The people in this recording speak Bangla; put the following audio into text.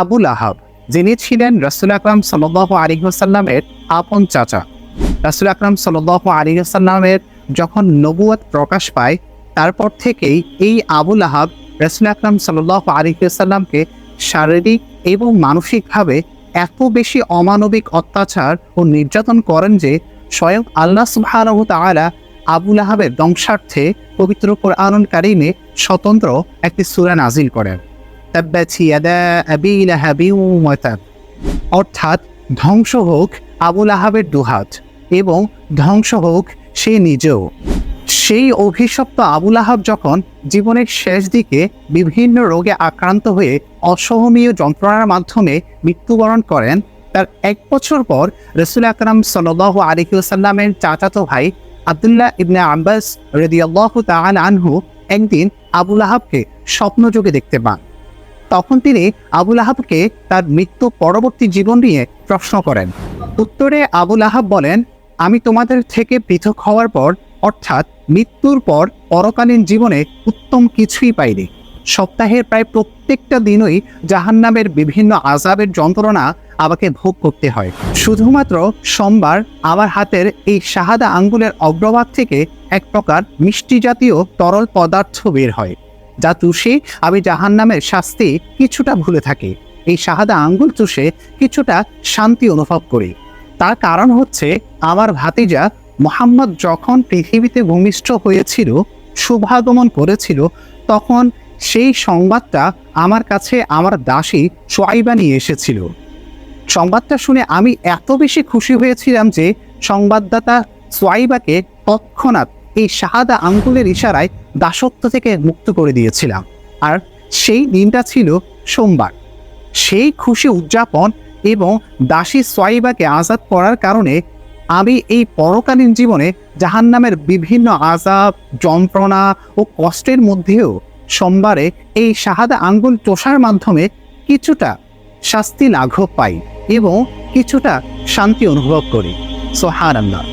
আবুল আহাব, যিনি ছিলেন রসুল আকরাম সাল্লাহ আলিহাসাল্লামের আপন চাচা। রাসুল আকরাম সাল্লাহ আলিহাসাল্লামের যখন নবুয়াত প্রকাশ পায়, তারপর থেকেই এই আবুল আহাব রসুল আকরাম সাল্লাহ আলিহাসাল্লামকে শারীরিক এবং মানসিকভাবে এত বেশি অমানবিক অত্যাচার ও নির্যাতন করেন যে, স্বয়ং আল্লাহ সুবহানাহু তাআলা আবুল আহাবের ধ্বংসার্থে পবিত্র কোরআনুল কারিমে স্বতন্ত্র একটি সূরা নাজিল করেন। অর্থাৎ ধ্বংস হোক আবুল আহাবের দুহাত এবং ধ্বংস হোক সে নিজেও। সেই অভিশপ্ত আবুল আহাব যখন জীবনের শেষ দিকে বিভিন্ন রোগে আক্রান্ত হয়ে অসহনীয় যন্ত্রণার মাধ্যমে মৃত্যুবরণ করেন, তার এক বছর পর রসুল আকরাম সাল্লাহ আলিকুসাল্লামের চাচাতো ভাই আবদুল্লাহ ইবনে আব্বাস রেদিয়াল্লাহ তাআলা আনহু একদিন আবুল আহাবকে স্বপ্নযোগে দেখতে পান। তখন তিনি আবুল আহাবকে তার মৃত্যু পরবর্তী জীবন নিয়ে প্রশ্ন করেন। উত্তরে আবুল আহাব বলেন, আমি তোমাদের থেকে পৃথক হওয়ার পর, অর্থাৎ মৃত্যুর পর পরকালীন জীবনে উত্তম কিছুই পাইনি। সপ্তাহের প্রায় প্রত্যেকটা দিনই জাহান্নামের বিভিন্ন আজাবের যন্ত্রণা আমাকে ভোগ করতে হয়। শুধুমাত্র সোমবার আমার হাতের এই শাহাদা আঙ্গুলের অগ্রভাগ থেকে এক প্রকার মিষ্টি জাতীয় তরল পদার্থ বের হয়। যা তুষে আমি জাহান্নামের শাস্তি কিছুটা ভুলে থাকি। এই শাহাদা আঙ্গুল চুষে কিছুটা শান্তি অনুভব করি। তার কারণ হচ্ছে আমার ভাতিজা মোহাম্মদ যখন পৃথিবীতে ভূমিষ্ঠ হয়েছিল, শুভাগমন করেছিল, তখন সেই সংবাদটা আমার কাছে আমার দাসী সোয়াইবা নিয়ে এসেছিল। সংবাদটা শুনে আমি এত বেশি খুশি হয়েছিলাম যে সংবাদদাতা সোয়াইবাকে তৎক্ষণাৎ এই শাহাদা আঙ্গুলের ইশারায় দাসত্ব থেকে মুক্ত করে দিয়েছিলাম। আর সেই দিনটা ছিল সোমবার। সেই খুশি উদযাপন এবং দাসী সোয়াইবাকে আজাদ করার কারণে আমি এই পরকালীন জীবনে জাহান্নামের বিভিন্ন আজাব যন্ত্রণা ও কষ্টের মধ্যেও সোমবারে এই শাহাদা আঙ্গুল চোষার মাধ্যমে কিছুটা শাস্তি লাঘব পাই এবং কিছুটা শান্তি অনুভব করি। সোহান আল্লাহ